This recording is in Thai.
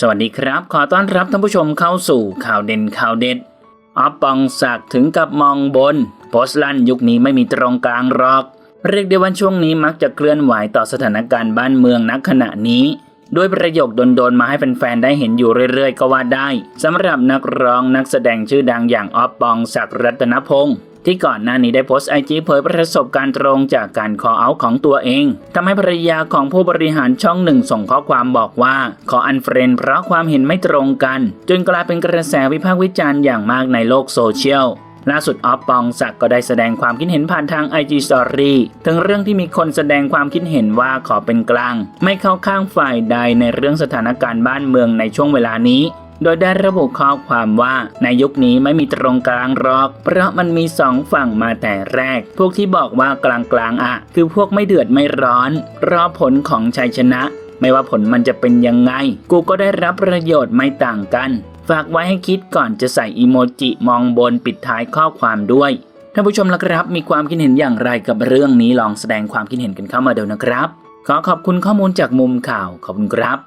สวัสดีครับ ขอต้อนรับท่านผู้ชมเข้าสู่ข่าวเด่นข่าวเด็ดออฟปองศักดิ์ถึงกับมองบน โพสต์ลั่นยุคนี้ไม่มีตรงกลางหรอก เรียกได้ว่าช่วงนี้มักจะเคลื่อนไหวต่อสถานการณ์บ้านเมืองณขณะนี้ด้วยประโยคโดนๆมาให้แฟนๆได้เห็นอยู่เรื่อยๆ ก็ว่าได้สำหรับนักร้องนักแสดงชื่อดังอย่างออฟปองศักดิ์รัตนพงศ์ ที่ก่อนหน้านี้ได้โพสต์ไอจีเผยประสบการณ์ตรงจากการคอเอาท์ของตัวเองทำให้ภรรยาของผู้บริหารช่องหนึ่งส่งข้อความบอกว่า ขออันเฟรนเพราะความเห็นไม่ตรงกัน จนกลายเป็นกระแสวิพากษ์วิจารณ์อย่างมากในโลกโซเชียลล่าสุดออฟปองศักด์ก็ได้แสดงความคิดเห็นผ่านทาง IG Story ถึงเรื่องที่มีคนแสดงความคิดเห็นว่าขอเป็นกลาง ไม่เข้าข้างฝ่ายใดในเรื่องสถานการณ์บ้านเมืองในช่วงเวลานี้ โดยได้ระบุข้อความว่าในยุคนี้ไม่มีตรงกลางหรอก เพราะมันมีสองฝั่งมาแต่แรก พวกที่บอกว่ากลางกลางอะ คือพวกไม่เดือดไม่ร้อน รอผลของชัยชนะ ไม่ว่าผลมันจะเป็นยังไง กูก็ได้รับประโยชน์ไม่ต่างกัน ฝากไว้ให้คิดก่อนจะใส่อีโมจิมองบนปิดท้ายข้อความด้วยท่านผู้ชมละครับ มีความคิดเห็นอย่างไรกับเรื่องนี้ลองแสดงความคิดเห็นกันเข้ามาเดี๋ยวนะครับ ขอขอบคุณข้อมูลจากมุมข่าวขอบคุณครับ